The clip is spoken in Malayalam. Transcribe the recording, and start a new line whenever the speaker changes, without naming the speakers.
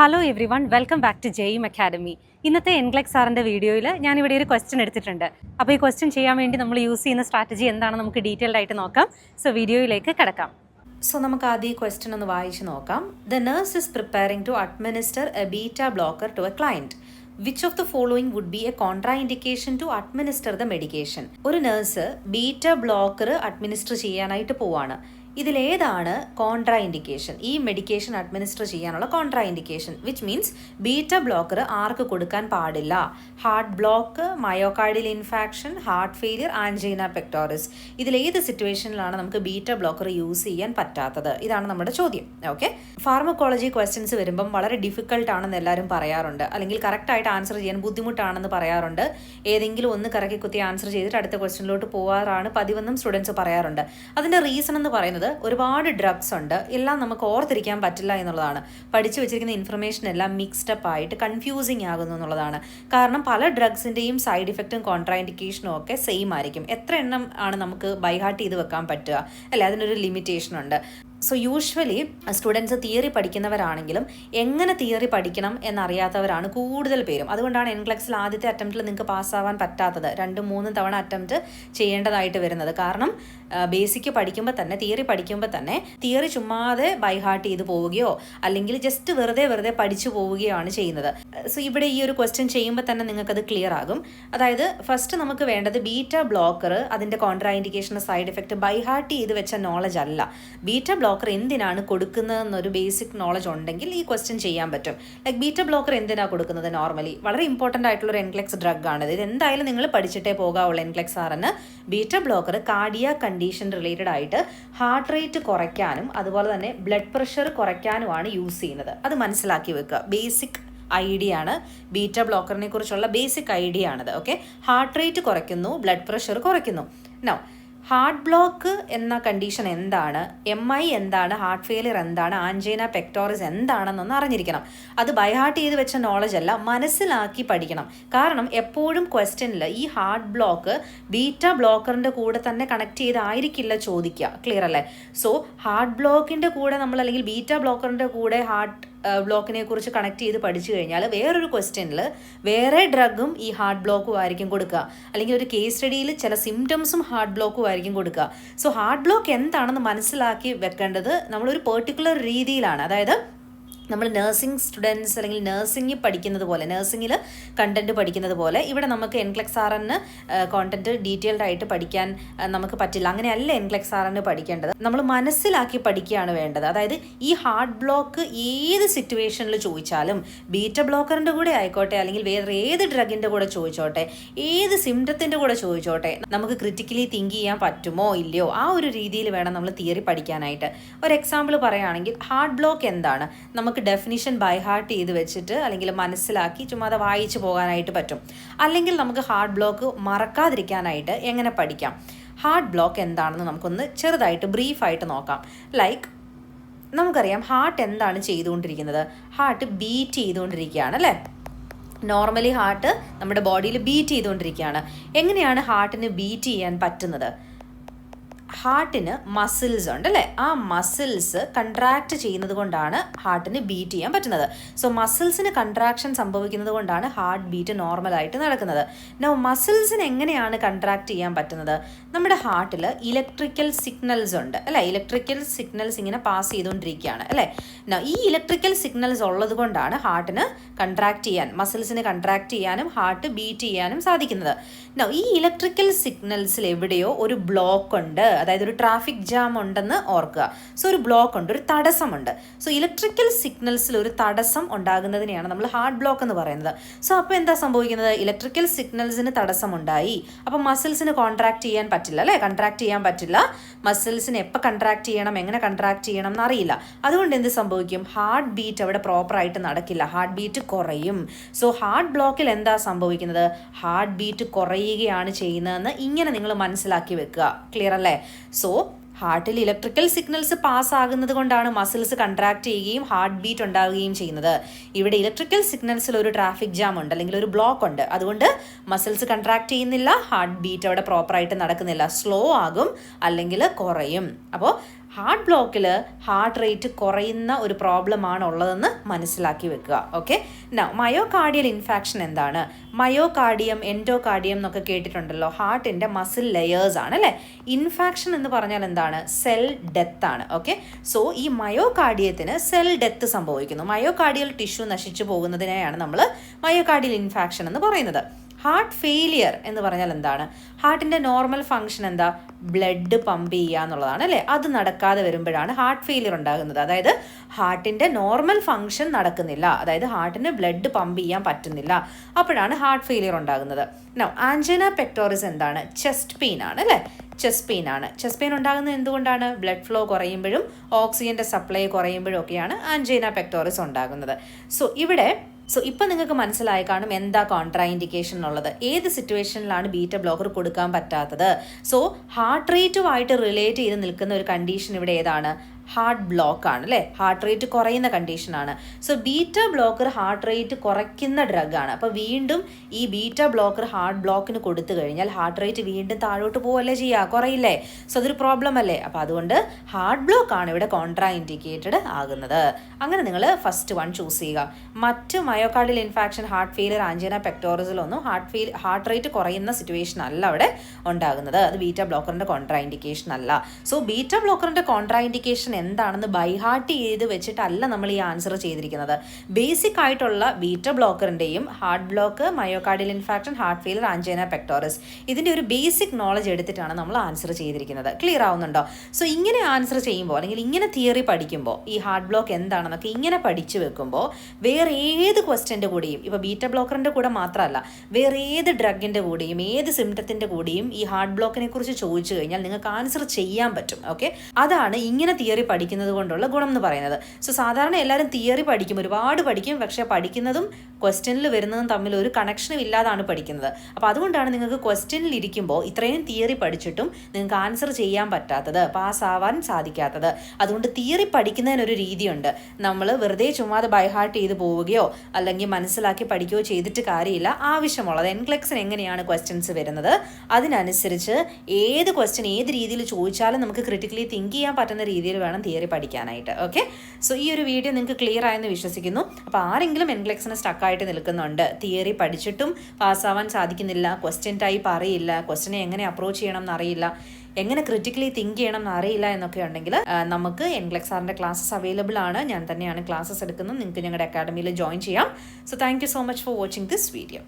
Hello everyone welcome back to ജെയിം academy ഇന്നത്തെ എൻഗ്ലക് സാറിന്റെ വീഡിയോയിൽ ഞാനിവിടെ ഒരു ക്വസ്റ്റ്യൻ എടുത്തിട്ടുണ്ട്. അപ്പോൾ ഈ ക്വസ്റ്റ്യൻ ചെയ്യാൻ വേണ്ടി നമ്മൾ യൂസ് ചെയ്യുന്ന സ്ട്രാറ്റജി എന്താണ് നമുക്ക് ഡീറ്റെയിൽഡ് ആയിട്ട് നോക്കാം. സോ വീഡിയോയിലേക്ക് കിടക്കാം.
സോ നമുക്ക് ആദ്യം ഈ ക്വസ്റ്റ്യൻ ഒന്ന് വായിച്ച് നോക്കാം. The nurse is preparing to administer a beta blocker to a client which of the following would be a contraindication to administer the medication ഒരു നേഴ്സ് ബീറ്റ ബ്ലോക്കർ അഡ്മിനിസ്റ്റർ ചെയ്യാനായിട്ട് പോവാണ്. ഇതിലേതാണ് കോൺട്രാ ഇൻഡിക്കേഷൻ ഈ മെഡിക്കേഷൻ അഡ്മിനിസ്റ്റർ ചെയ്യാനുള്ള contraindication which means beta blocker ആർക്ക് കൊടുക്കാൻ പാടില്ല? Heart block myocardial infarction heart failure angina pectoris ഇതിലേത് സിറ്റുവേഷനിലാണ് നമുക്ക് ബീറ്റ ബ്ലോക്കർ യൂസ് ചെയ്യാൻ പറ്റാത്തത്? ഇതാണ് നമ്മുടെ ചോദ്യം. ഓക്കെ ഫാർമക്കോളജി ക്വസ്റ്റ്യൻസ് വരുമ്പം വളരെ ഡിഫിക്കൽട്ട് ആണെന്ന് എല്ലാവരും പറയാറുണ്ട്. അല്ലെങ്കിൽ കറക്റ്റായിട്ട് ആൻസർ ചെയ്യാൻ ബുദ്ധിമുട്ടാണെന്ന് പറയാറുണ്ട്. ഏതെങ്കിലും ഒന്ന് കറക്കി കുത്തി ആൻസർ ചെയ്തിട്ട് അടുത്ത ക്വസ്റ്റ്യനിലോട്ട് പോകാറാണ് പതിവെന്നും സ്റ്റുഡൻസ് പറയാറുണ്ട്. അതിന്റെ റീസൺ എന്ന് പറയുന്നത് ഒരുപാട് ഡ്രഗ്സ് ഉണ്ട്. എല്ലാം നമുക്ക് ഓർത്തിരിക്കാൻ പറ്റില്ല എന്നുള്ളതാണ്. പഠിച്ചു വെച്ചിരിക്കുന്ന ഇൻഫർമേഷൻ എല്ലാം മിക്സ്ഡ് അപ്പ് ആയിട്ട് കൺഫ്യൂസിങ് ആകുന്നു എന്നുള്ളതാണ്. കാരണം പല ഡ്രഗ്സിന്റെയും സൈഡ് ഇഫക്റ്റും കോൺട്രാൻഡിക്കേഷനും ഒക്കെ സെയിം ആയിരിക്കും. എത്ര എണ്ണം ആണ് നമുക്ക് ബൈഹാർട്ട് ചെയ്ത് വെക്കാൻ പറ്റുക? അല്ലെ അതിനൊരു ലിമിറ്റേഷൻ ഉണ്ട്. സോ യൂഷ്വലി സ്റ്റുഡൻസ് തിയറി പഠിക്കുന്നവരാണെങ്കിലും എങ്ങനെ തിയറി പഠിക്കണം എന്നറിയാത്തവരാണ് കൂടുതൽ പേരും. അതുകൊണ്ടാണ് എൻക്ലക്സിൽ ആദ്യത്തെ അറ്റംപ്റ്റിൽ നിങ്ങൾക്ക് പാസ്സാവാൻ പറ്റാത്തത്. രണ്ടും മൂന്നും തവണ അറ്റംപ്റ്റ് ചെയ്യേണ്ടതായിട്ട് വരുന്നത്. കാരണം ബേസിക് പഠിക്കുമ്പോൾ തന്നെ തിയറി പഠിക്കുമ്പോൾ തന്നെ തിയറി ചുമ്മാതെ ബൈഹാർട്ട് ചെയ്ത് പോവുകയോ അല്ലെങ്കിൽ ജസ്റ്റ് വെറുതെ വെറുതെ പഠിച്ചു പോവുകയാണ് ചെയ്യുന്നത്. സോ ഇവിടെ ഈ ഒരു ക്വസ്റ്റ്യൻ ചെയ്യുമ്പോൾ തന്നെ നിങ്ങൾക്കത് ക്ലിയർ ആകും. അതായത് ഫസ്റ്റ് നമുക്ക് വേണ്ടത് ബീറ്റ ബ്ലോക്കർ അതിന്റെ contraindication side effect by heart ചെയ്ത് വെച്ച നോളജ് അല്ല. ബീറ്റ ബ്ലോക്കർ എന്തിനാണ് കൊടുക്കുന്നതെന്നൊരു ബേസിക് നോളജ് ഉണ്ടെങ്കിൽ ഈ ക്വസ്റ്റ്യൻ ചെയ്യാൻ പറ്റും. ലൈക്ക് ബീറ്റ ബ്ലോക്കർ എന്തിനാണ് കൊടുക്കുന്നത് നോർമലി വളരെ ഇമ്പോർട്ടന്റ് ആയിട്ടുള്ള ഒരു എൻക്ലെക്സ് ഡ്രഗ് ആണ്. ഇത് എന്തായാലും നിങ്ങൾ പഠിച്ചിട്ടേ പോകാവുള്ളൂ എൻക്ലെക്സ് ആറിന് beta blocker cardiac condition related ആയിട്ട് ഹാർട്ട് റേറ്റ് കുറയ്ക്കാനും അതുപോലെ തന്നെ ബ്ലഡ് പ്രഷർ കുറയ്ക്കാനുമാണ് യൂസ് ചെയ്യുന്നത്. അത് മനസ്സിലാക്കി വെക്കുക. ബേസിക് ഐഡിയ ആണ്. ബീറ്റ ബ്ലോക്കറിനെ കുറിച്ചുള്ള ബേസിക് ഐഡിയ ആണത്. ഓക്കെ ഹാർട്ട് റേറ്റ് കുറയ്ക്കുന്നു ബ്ലഡ് പ്രഷർ കുറയ്ക്കുന്നു. നോ ഹാർട്ട് ബ്ലോക്ക് എന്ന കണ്ടീഷൻ എന്താണ്? എം ഐ എന്താണ്? ഹാർട്ട് ഫെയിലിയർ എന്താണ്? ആൻജൈന പെക്ടോറിസ് എന്താണെന്നൊന്ന് അറിഞ്ഞിരിക്കണം. അത് ബൈഹാർട്ട് ചെയ്ത് വെച്ച നോളജ് അല്ല മനസ്സിലാക്കി പഠിക്കണം. കാരണം എപ്പോഴും ക്വസ്റ്റ്യനിൽ ഈ ഹാർട്ട് ബ്ലോക്ക് ബീറ്റ ബ്ലോക്കറിന്റെ കൂടെ തന്നെ കണക്ട് ചെയ്തായിരിക്കില്ല ചോദിക്കുക ക്ലിയർ അല്ലേ? സോ ഹാർട്ട് ബ്ലോക്കിന്റെ കൂടെ നമ്മൾ അല്ലെങ്കിൽ ബീറ്റ ബ്ലോക്കറിന്റെ കൂടെ ഹാർട്ട് ബ്ലോക്കിനെ കുറിച്ച് കണക്ട് ചെയ്ത് പഠിച്ചു കഴിഞ്ഞാൽ വേറൊരു ക്വസ്റ്റ്യനിൽ വേറെ ഡ്രഗും ഈ ഹാർട്ട് ബ്ലോക്കും ആയിരിക്കും കൊടുക്കുക. അല്ലെങ്കിൽ ഒരു കേസ് സ്റ്റഡിയിൽ ചില സിംറ്റംസും ഹാർട്ട് ബ്ലോക്കും ആയിരിക്കും കൊടുക്കുക. സോ ഹാർട്ട് ബ്ലോക്ക് എന്താണെന്ന് മനസ്സിലാക്കി വെക്കേണ്ടത് നമ്മളൊരു പെർട്ടിക്കുലർ രീതിയിലാണ്. അതായത് നമ്മൾ നഴ്സിംഗ് സ്റ്റുഡൻസ് അല്ലെങ്കിൽ നഴ്സിംഗ് പഠിക്കുന്നത് പോലെ നഴ്സിംഗിൽ കണ്ടന്റ് പഠിക്കുന്നത് പോലെ ഇവിടെ നമുക്ക് എൻക്ലെക്സ് ആർ എന്ന് കോണ്ടന്റ് ഡീറ്റെയിൽഡ് ആയിട്ട് പഠിക്കാൻ നമുക്ക് പറ്റില്ല. അങ്ങനെയല്ല എൻക്ലെക്സ് ആർ എന്ന് പഠിക്കേണ്ടത്. നമ്മൾ മനസ്സിലാക്കി പഠിക്കുകയാണ് വേണ്ടത്. അതായത് ഈ ഹാർട്ട് ബ്ലോക്ക് ഏത് സിറ്റുവേഷനിൽ ചോദിച്ചാലും ബീറ്റ ബ്ലോക്കറിന്റെ കൂടെ ആയിക്കോട്ടെ അല്ലെങ്കിൽ വേറെ ഏത് ഡ്രഗിന്റെ കൂടെ ചോദിച്ചോട്ടെ ഏത് സിംറ്റത്തിന്റെ കൂടെ ചോദിച്ചോട്ടെ നമുക്ക് ക്രിറ്റിക്കലി തിങ്ക് ചെയ്യാൻ പറ്റുമോ ഇല്ലയോ ആ ഒരു രീതിയിൽ വേണം നമ്മൾ തിയറി പഠിക്കാനായിട്ട്. ഒരു എക്സാമ്പിൾ പറയുകയാണെങ്കിൽ ഹാർട്ട് ബ്ലോക്ക് എന്താണ്? നമുക്ക് ഡെഫിനിഷൻ ബൈ ഹാർട്ട് ചെയ്ത് വെച്ചിട്ട് അല്ലെങ്കിൽ മനസ്സിലാക്കി ചുമ്മാ അത് വായിച്ചു പോകാനായിട്ട് പറ്റും. അല്ലെങ്കിൽ നമുക്ക് ഹാർട്ട് ബ്ലോക്ക് മറക്കാതിരിക്കാനായിട്ട് എങ്ങനെ പഠിക്കാം? ഹാർട്ട് ബ്ലോക്ക് എന്താണെന്ന് നമുക്കൊന്ന് ചെറുതായിട്ട് ബ്രീഫായിട്ട് നോക്കാം. ലൈക്ക് നമുക്കറിയാം ഹാർട്ട് എന്താണ് ചെയ്തുകൊണ്ടിരിക്കുന്നത്? ഹാർട്ട് ബീറ്റ് ചെയ്തുകൊണ്ടിരിക്കുകയാണ് അല്ലേ? നോർമലി ഹാർട്ട് നമ്മുടെ ബോഡിയിൽ ബീറ്റ് ചെയ്തുകൊണ്ടിരിക്കുകയാണ്. എങ്ങനെയാണ് ഹാർട്ടിന് ബീറ്റ് ചെയ്യാൻ പറ്റുന്നത്? ഹാർട്ടിന് മസിൽസ് ഉണ്ട് അല്ലേ? ആ മസിൽസ് കൺട്രാക്ട് ചെയ്യുന്നത് കൊണ്ടാണ് ഹാർട്ടിന് ബീറ്റ് ചെയ്യാൻ പറ്റുന്നത്. സോ മസിൽസിന് കൺട്രാക്ഷൻ സംഭവിക്കുന്നത് കൊണ്ടാണ് ഹാർട്ട് ബീറ്റ് നോർമലായിട്ട് നടക്കുന്നത്. നോ മസിൽസിന് എങ്ങനെയാണ് കൺട്രാക്ട് ചെയ്യാൻ പറ്റുന്നത്? നമ്മുടെ ഹാർട്ടിൽ ഇലക്ട്രിക്കൽ സിഗ്നൽസ് ഉണ്ട് അല്ലേ? ഇലക്ട്രിക്കൽ സിഗ്നൽസ് ഇങ്ങനെ പാസ് ചെയ്തുകൊണ്ടിരിക്കുകയാണ് അല്ലേ? നൗ ഈ ഇലക്ട്രിക്കൽ സിഗ്നൽസ് ഉള്ളത് കൊണ്ടാണ് ഹാർട്ടിന് കൺട്രാക്ട് ചെയ്യാൻ മസിൽസിന് കൺട്രാക്ട് ചെയ്യാനും ഹാർട്ട് ബീറ്റ് ചെയ്യാനും സാധിക്കുന്നത്. നൗ ഈ ഇലക്ട്രിക്കൽ സിഗ്നൽസിൽ എവിടെയോ ഒരു ബ്ലോക്ക് ഉണ്ട്. അതായത് ഒരു ട്രാഫിക് ജാം ഉണ്ടെന്ന് ഓർക്കുക. സോ ഒരു ബ്ലോക്ക് ഉണ്ട് ഒരു തടസ്സമുണ്ട്. സോ ഇലക്ട്രിക്കൽ സിഗ്നൽസിൽ ഒരു തടസ്സം ഉണ്ടാകുന്നതിനെയാണ് നമ്മൾ ഹാർട്ട് ബ്ലോക്ക് എന്ന് പറയുന്നത്. സോ അപ്പോൾ എന്താ സംഭവിക്കുന്നത്? ഇലക്ട്രിക്കൽ സിഗ്നൽസിന് തടസ്സമുണ്ടായി. അപ്പോൾ മസിൽസിന് കോൺട്രാക്ട് ചെയ്യാൻ പറ്റില്ല അല്ലേ? കൺട്രാക്ട് ചെയ്യാൻ പറ്റില്ല. മസിൽസിന് എപ്പോൾ കൺട്രാക്ട് ചെയ്യണം? എങ്ങനെ കൺട്രാക്ട് ചെയ്യണം എന്നറിയില്ല. അതുകൊണ്ട് എന്ത് സംഭവിക്കും? ഹാർട്ട് ബീറ്റ് അവിടെ പ്രോപ്പറായിട്ട് നടക്കില്ല. ഹാർട്ട് ബീറ്റ് കുറയും. സോ ഹാർട്ട് ബ്ലോക്കിൽ എന്താ സംഭവിക്കുന്നത്? ഹാർട്ട് ബീറ്റ് കുറയുകയാണ് ചെയ്യുന്നതെന്ന് ഇങ്ങനെ നിങ്ങൾ മനസ്സിലാക്കി വെക്കുക. ക്ലിയർ അല്ലേ? സോ ഹാർട്ടിൽ ഇലക്ട്രിക്കൽ സിഗ്നൽസ് പാസ് ആകുന്നത് കൊണ്ടാണ് മസിൽസ് കൺട്രാക്ട് ചെയ്യുകയും ഹാർട്ട് ബീറ്റ് ഉണ്ടാവുകയും ചെയ്യുന്നത്. ഇവിടെ ഇലക്ട്രിക്കൽ സിഗ്നൽസിൽ ഒരു ട്രാഫിക് ജാം ഉണ്ട് അല്ലെങ്കിൽ ഒരു ബ്ലോക്ക് ഉണ്ട്. അതുകൊണ്ട് മസിൽസ് കൺട്രാക്ട് ചെയ്യുന്നില്ല ഹാർട്ട് ബീറ്റ് അവിടെ പ്രോപ്പറായിട്ട് നടക്കുന്നില്ല. സ്ലോ ആകും അല്ലെങ്കിൽ കുറയും. അപ്പോൾ ഹാർട്ട് ബ്ലോക്കിൽ ഹാർട്ട് റേറ്റ് കുറയുന്ന ഒരു പ്രോബ്ലമാണ് ഉള്ളതെന്ന് മനസ്സിലാക്കി വെക്കുക. ഓക്കെ മയോ കാർഡിയൽ ഇൻഫാക്ഷൻ എന്താണ്? മയോ കാർഡിയം എൻഡോ കാർഡിയം എന്നൊക്കെ കേട്ടിട്ടുണ്ടല്ലോ. ഹാർട്ടിന്റെ മസിൽ ലെയേഴ്സ് ആണ് അല്ലേ? ഇൻഫാക്ഷൻ എന്ന് പറഞ്ഞാൽ എന്താണ്? സെൽ ഡെത്ത് ആണ്. ഓക്കെ സോ ഈ മയോ കാർഡിയത്തിന് സെൽ ഡെത്ത് സംഭവിക്കുന്നു. മയോ കാർഡിയൽ ടിഷ്യൂ നശിച്ചു പോകുന്നതിനെയാണ് നമ്മൾ മയോ കാർഡിയൽ ഇൻഫാക്ഷൻ എന്ന് പറയുന്നത്. ഹാർട്ട് ഫെയിലിയർ എന്ന് പറഞ്ഞാൽ എന്താണ്? ഹാർട്ടിന്റെ നോർമൽ ഫങ്ഷൻ എന്താ? ബ്ലഡ് പമ്പ് ചെയ്യുക എന്നുള്ളതാണ് അല്ലേ? അത് നടക്കാതെ വരുമ്പോഴാണ് ഹാർട്ട് ഫെയിലിയർ ഉണ്ടാകുന്നത്. അതായത് ഹാർട്ടിന്റെ നോർമൽ ഫങ്ഷൻ നടക്കുന്നില്ല. അതായത് ഹാർട്ടിന് ബ്ലഡ് പമ്പ് ചെയ്യാൻ പറ്റുന്നില്ല. അപ്പോഴാണ് ഹാർട്ട് ഫെയിലിയർ ഉണ്ടാകുന്നത്. നോ ആൻജന പെക്ടോറിസ് എന്താണ്? ചെസ്റ്റ് പെയിൻ ആണ് അല്ലേ? ചെസ്റ്റ് പെയിൻ ആണ്. ചെസ്റ്റ് പെയിൻ ഉണ്ടാകുന്നത് എന്തുകൊണ്ടാണ്? ബ്ലഡ് ഫ്ലോ കുറയുമ്പോഴും ഓക്സിജന്റെ സപ്ലൈ കുറയുമ്പോഴും ഒക്കെയാണ് ആൻജൈന പെക്ടോറിസ് ഉണ്ടാകുന്നത്. സോ ഇവിടെ സോ ഇപ്പം നിങ്ങൾക്ക് മനസ്സിലായി കാണും എന്താ കോൺട്രാ ഇൻഡിക്കേഷൻ എന്നുള്ളത്. ഏത് സിറ്റുവേഷനിലാണ് ബീറ്റ ബ്ലോക്കർ കൊടുക്കാൻ പറ്റാത്തത്? സോ ഹാർട്ട് റേറ്റുമായിട്ട് റിലേറ്റ് ചെയ്ത് നിൽക്കുന്ന ഒരു കണ്ടീഷൻ ഇവിടെ ഏതാണ്? ഹാർട്ട് ബ്ലോക്ക് ആണ് അല്ലേ? ഹാർട്ട് റേറ്റ് കുറയുന്ന കണ്ടീഷനാണ് so beta blocker heart rate കുറയ്ക്കുന്ന ഡ്രഗ് ആണ്. അപ്പോൾ വീണ്ടും ഈ ബീറ്റ ബ്ലോക്കർ ഹാർട്ട് ബ്ലോക്കിന് കൊടുത്തു കഴിഞ്ഞാൽ ഹാർട്ട് റേറ്റ് വീണ്ടും താഴോട്ട് പോവല്ലേ ചെയ്യുക കുറയില്ലേ? സോ അതൊരു പ്രോബ്ലം അല്ലേ? അപ്പോൾ അതുകൊണ്ട് ഹാർട്ട് ബ്ലോക്ക് ആണ് ഇവിടെ കോൺട്രാ ഇൻഡിക്കേറ്റഡ് ആകുന്നത്. അങ്ങനെ നിങ്ങൾ ഫസ്റ്റ് വൺ ചൂസ് ചെയ്യുക. മറ്റ് myocardial infarction heart failure angina പെക്ടോറിസിലൊന്നും heart fail heart rate കുറയുന്ന സിറ്റുവേഷൻ അല്ല അവിടെ ഉണ്ടാകുന്നത്. അത് ബീറ്റ ബ്ലോക്കറിന്റെ കോൺട്രാ ഇൻഡിക്കേഷൻ അല്ല. സോ ബീറ്റ ബ്ലോക്കറിന്റെ കോൺട്രാ ഇൻഡിക്കേഷൻ എന്താണെന്ന് ബൈഹാർട്ട് ചെയ്ത് വെച്ചിട്ടല്ല നമ്മൾ ഈ ആൻസർ ചെയ്തിരിക്കുന്നത്. ബേസിക് ആയിട്ടുള്ള beta ബ്ലോക്കറിന്റെയും heart block myocardial infarction heart failure angina pectoris ഇതിന്റെ ഒരു ബേസിക് നോളജ് എടുത്തിട്ടാണ് നമ്മൾ ആൻസർ ചെയ്തിരിക്കുന്നത്. ക്ലിയർ ആവുന്നുണ്ടോ? സോ ഇങ്ങനെ ആൻസർ ചെയ്യുമ്പോൾ അല്ലെങ്കിൽ ഇങ്ങനെ തിയറി പഠിക്കുമ്പോൾ ഈ ഹാർട്ട് ബ്ലോക്ക് എന്താണെന്നൊക്കെ ഇങ്ങനെ പഠിച്ചു വെക്കുമ്പോൾ വേറെ ഏത് ക്വസ്റ്റ്യന്റെ കൂടെയും ഇപ്പോൾ ബീറ്റ ബ്ലോക്കറിന്റെ കൂടെ മാത്രമല്ല വേറെ ഏത് ഡ്രഗിന്റെ കൂടെയും ഏത് സിംറ്റത്തിന്റെ കൂടെയും ഈ ഹാർട്ട് ബ്ലോക്കിനെ കുറിച്ച് ചോദിച്ചു കഴിഞ്ഞാൽ നിങ്ങൾക്ക് ആൻസർ ചെയ്യാൻ പറ്റും. ഓക്കെ അതാണ് ഇങ്ങനെ തിയറി പഠിക്കുന്നത് കൊണ്ടുള്ള ഗുണം എന്ന് പറയുന്നത്. സോ സാധാരണ എല്ലാവരും തിയറി പഠിക്കും ഒരുപാട് പഠിക്കും പക്ഷേ പഠിക്കുന്നതും ക്വസ്റ്റ്യനിൽ വരുന്നതും തമ്മിൽ ഒരു കണക്ഷനും ഇല്ലാതാണ് പഠിക്കുന്നത്. അപ്പോൾ അതുകൊണ്ടാണ് നിങ്ങൾക്ക് ക്വസ്റ്റ്യനിൽ ഇരിക്കുമ്പോൾ ഇത്രയും തിയറി പഠിച്ചിട്ടും നിങ്ങൾക്ക് ആൻസർ ചെയ്യാൻ പറ്റാത്തത് പാസ്സാവാൻ സാധിക്കാത്തത്. അതുകൊണ്ട് തിയറി പഠിക്കുന്നതിനൊരു രീതിയുണ്ട്. നമ്മൾ വെറുതെ ചുമ്മാതെ ബൈഹാർട്ട് ചെയ്ത് പോവുകയോ അല്ലെങ്കിൽ മനസ്സിലാക്കി പഠിക്കുകയോ ചെയ്തിട്ട് കാര്യമില്ല. ആവശ്യമുള്ളത് എൻക്ലെക്സിന് എങ്ങനെയാണ് ക്വസ്റ്റ്യൻസ് വരുന്നത്? അതിനനുസരിച്ച് ഏത് ക്വസ്റ്റ്യൻ ഏത് രീതിയിൽ ചോദിച്ചാലും നമുക്ക് ക്രിട്ടിക്കലി തിങ്ക് ചെയ്യാൻ പറ്റുന്ന രീതിയിൽ തിയറി പഠിക്കാനായിട്ട്. ഓക്കെ സോ ഈ ഒരു വീഡിയോ നിങ്ങൾക്ക് ക്ലിയർ ആയെന്ന് വിശ്വസിക്കുന്നു. അപ്പോൾ ആരെങ്കിലും എൻഗ്ലക്സിന് സ്റ്റക്കായിട്ട് നിൽക്കുന്നുണ്ട് തിയറി പഠിച്ചിട്ടും പാസ്സാവാൻ സാധിക്കുന്നില്ല ക്വസ്റ്റ്യൻ ടൈപ്പ് അറിയില്ല ക്വസ്റ്റ്യനെ എങ്ങനെ അപ്രോച്ച് ചെയ്യണം എന്നറിയില്ല എങ്ങനെ ക്രിറ്റിക്കലി തിങ്ക് ചെയ്യണം എന്നറിയില്ല എന്നൊക്കെ ഉണ്ടെങ്കിൽ നമുക്ക് എൻഗ്ലക്സ് സാറിന്റെ ക്ലാസ്സസ് അവൈലബിൾ ആണ്. ഞാൻ തന്നെയാണ് ക്ലാസ്സസ് എടുക്കുന്നത്. നിങ്ങൾക്ക് ഞങ്ങളുടെ അക്കാഡമിയിൽ ജോയിൻ ചെയ്യാം. So thank so much for watching this video